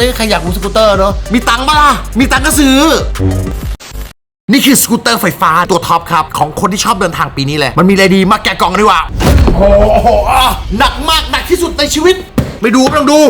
ม่ใครอยากรู้สกูตเตอร์เนอะมีตังค์ปะล่ะมีตังค์ก็ซื้อ นี่คือสกูตเตอร์ไฟฟ้าตัวท็อปครับ ของคนที่ชอบเดินทางปีนี้เลยมันมีอะไรดีมาแกะกล่องกันดีกว่าโอ้โหอะหนักมากหนักที่สุดในชีวิต ไม่ดูไม่ต้องดู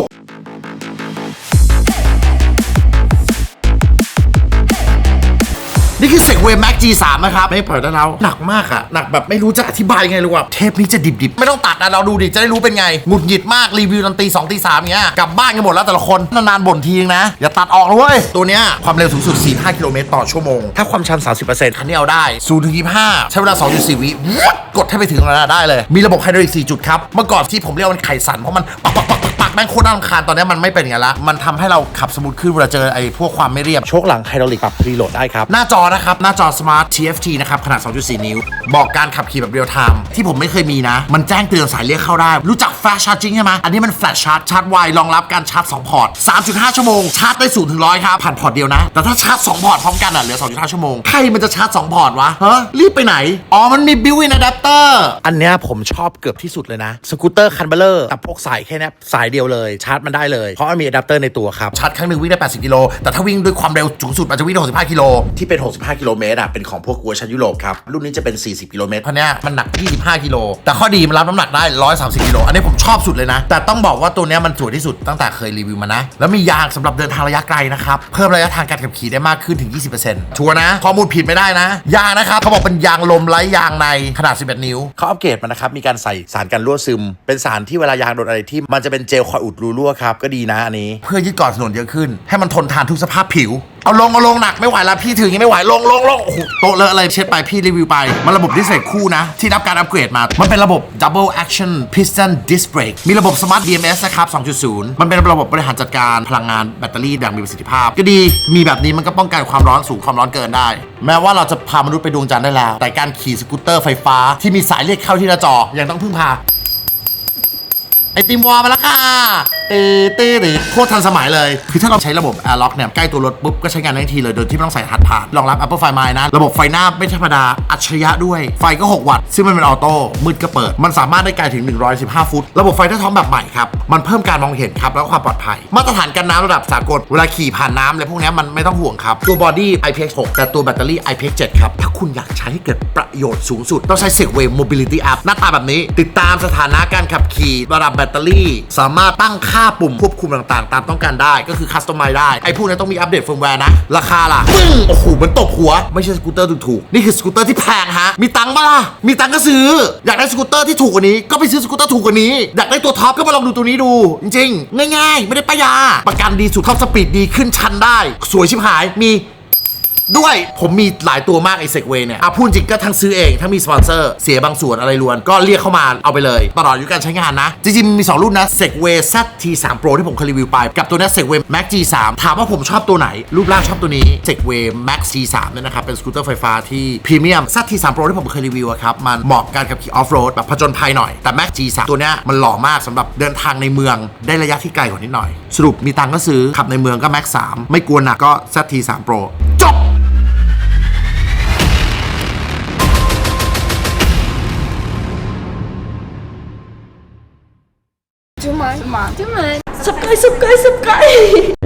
นี่คือ Segway Max G3 นะครับไม่ปล่อยได้แล้วหนักมากอะหนักแบบไม่รู้จะอธิบายยังไงเลยว่าเทปนี้จะดิบๆ ไม่ต้องตัดนะเราดูดิจะได้รู้เป็นไงหงุดหงิดมากรีวิวตอนตีสองตีสามอย่างเงี้ยกลับบ้านกันหมดแล้วแต่ละคนนานๆบ่นทีนึงนะ อย่าตัดออกนะเว้ยตัวเนี้ยความเร็วสูงสุด 45 กิโลเมตรต่อชั่วโมง ถ้าความชัน 30%คันนี้เอาได้0ถึง25ใช้เวลา 2.4 วิกดให้ไปถึงแล้วได้เลย มีระบบไฮดรอลิก4จุดครับเมื่อก่อนที่ผมเรียกว่ามันไขสันเพราะมันปักปักปักปักปัก แม่งโคตรน่ารำคาญตอนนี้มันไม่เป็นอย่างนั้นละ มันทำให้เราขับสมูทขึ้นเวลาเจอไอ้พวกความไม่เรียบ โชคหลังไฮดรอลิกปรับรีโหลดได้ครับ หน้าจอนะครับ หน้าจอ Smart TFT นะครับ ขนาด 2.4 นิ้ว บอกการขับขี่แบบเรียลไทม์ที่ผมไม่เคยมีนะ มันแจ้งเตือนสายเรียกเข้าได้ รู้จัก Fast Charging ใช่ไหมอันนี้มัน Flash Charge ชาร์จไวรองรับการชาร์จ 2 พอร์ต 3.5 ชั่วโมง ชาร์จได้0ถึง100ครับ ผ่านพอร์ตเดียวนะ แต่ถ้าชาร์จ 2 พอร์ตพร้อมกันอะเหลือ 2.5 ชั่วโมง ใครมันจะชาร์จ 2 พอร์ตวะฮะรีบไปไหน อ๋อ มันมี built-in adapter อันเนี้ยผมชอบเกือบที่สุดเลยนะ สกูตเตอร์คันเบลเลอร์แต่พกสายแค่เนี้ยสายเดียวเลยชาร์จมันได้เลย เพราะมันมีอะแดปเตอร์ในตัวครับชาร์จครั้งหนึ่งวิ่งได้ 80 กิโล แต่ถ้าวิ่งด้วยความเร็วสูงสุดมันจะวิ่งได้65 กิโล ที่เป็น 65 กิโลเมตรอะเป็นของพวกเวอร์ชันยุโรปครับ รุ่นนี้จะเป็น 40 กิโลเมตรเพราะเนี้ยมันหนัก 25 กิโล แต่ข้อดีมันรับน้ำหนักได้ 130 กิโล อันนี้ผมชอบสุดเลยนะ แต่ต้องบอกว่าตัวเนี้ยมันสวยที่สุดตั้งแต่เคยรีวิวมานะ แล้วมียางสำหรับเดินทางระยะไกลนะครับ เพิ่มระยะทางการขับขี่ได้มากขึ้นถึง 20%ชัวร์นะ ข้อมูลผิดไม่ได้นะ ยางนะครับเขาบอกเป็นยางลมไร้ยางในขนาด 11 นิ้วเขาอัปเกรดมานะครับมีการใส่สารกันรั่วซึม เป็นสารที่เวลายางโดนอะไรที่มันจะเป็นเจลคอยอุดรูรั่วครับ ก็ดีนะอันนี้ เพื่อยึดเกาะถนนเยอะขึ้น ให้มันทนทานทุกสภาพผิว เอาลงเอาลงหนักไม่ไหวแล้วพี่ถืออย่างนี้ไม่ไหวลงลงลงโอ้โหโต๊ะเลอะอะไรเช็ดไปพี่รีวิวไป มันระบบดิสเบรกคู่นะ ที่รับการอัปเกรดมา มันเป็นระบบ Double Action Piston Disc Brake มีระบบ Smart DMS นะครับ 2.0 มันเป็นระบบบริหารจัดการพลังงานแบตเตอรี่อย่างมีประสิทธิภาพ ก็ดีมีแบบนี้มันก็ป้องกันความร้อนสูงความร้อนเกินได้ แม้ว่าเราจะพามนุษย์ไปดวงจันทร์ได้แล้ว แต่การขี่สกูตเตอร์ไฟฟ้าที่มีสายเรียกเข้าที่หน้าจอยังต้องพึ่งพา ไอติมวอลมาแล้วค่ะ ตื้อตื้อตื้อโคตรทันสมัยเลย คือถ้าเราใช้ระบบ Air Lock เนี่ย ใกล้ตัวรถปุ๊บ ก็ใช้งานได้ทันทีเลย โดยที่ไม่ต้องใส่ฮัดผ่านรองรับ Apple Find My นะ ระบบไฟหน้าไม่ธรรมดา อัจฉริยะด้วย ไฟก็ 6 วัตต์ ซึ่งมันเป็นออโต้ มืดก็เปิด มันสามารถได้ไกลถึง 115 ฟุต ระบบไฟหน้าท้องแบบใหม่ครับ มันเพิ่มการมองเห็นครับแล้วความปลอดภัย มาตรฐานกันน้ำระดับสากล เวลาขี่ผ่านน้ำอะไรพวกนี้มันไม่ต้องห่วงครับ ตัวบอดี้ IPX6 แต่ตัวแบตเตอรี่ IPX7 ครับถ้าคุณอยากใช้ให้เกิดประโยชน์สูงสุดต้องใช้ Segway Mobility App หน้าตาแบบนี้ ติดตามสถานะการขับขี่ระดับแบตเตอรี่ สามารถตั้งค่าปุ่มควบคุมต่างๆ ตามต้องการได้ก็คือคัสตอมไมได้ ไอ้พวกนี้ต้องมีอัปเดตเฟิร์มแวร์นะ ราคาล่ะปึ้งโอ้โหเหมันตกหัว ไม่ใช่สกูตเตอร์ถูกๆนี่คือสกูตเตอร์ที่แพงฮะมีตังค์ปะล่ะมีตังค์ก็ซื้อ อยากได้สกูตเตอร์ที่ถูกกว่านี้ก็ไปซื้อสกูตเตอร์ถูกกว่านี้อยากได้ตัวท็อปก็มาลองดูตัวนี้ดูจริงๆง่าย ๆ ไม่ได้ป้ายยาประกันดีสุดเข้าสปีดดีขึ้นชันได้ สวยชิบหายมี ด้วยผมมีหลายตัวมากไอเซกเวเนี่ยอะพูดจริงก็ทั้งซื้อเอง ทั้งมีสปอนเซอร์ เสียบางส่วนอะไรล้วน ก็เรียกเข้ามาเอาไปเลยตลอดอายุการใช้งานนะ จริงๆ มี 2 รุ่นนะ Segway ZT3 Pro ที่ผมเคยรีวิวไป กับตัวนี้ย Segway Max G3 ถามว่าผมชอบตัวไหน รูปร่างชอบตัวนี้ Segway Max G3 เนี่ยนะครับเป็นสกูตเตอร์ไฟฟ้าที่พรีเมียม ZT3 Pro ที่ผมเคยรีวิวอะครับมันเหมาะกับการขับขี่ออฟโรดแบบผจญภัยหน่อยแต่ Max G3 ตัวเนี้ยมันหล่อมากสำหรับเดินทางในเมืองได้ระยะที่ไกลกว่านิดหน่อย สรุปมีตังก็ซื้อขับในเมืองก็ Max 3ไม่กลัวหนักก็ ZT3 Pro จบจุ๊มันจุ๊มั นจุ๊มันสับ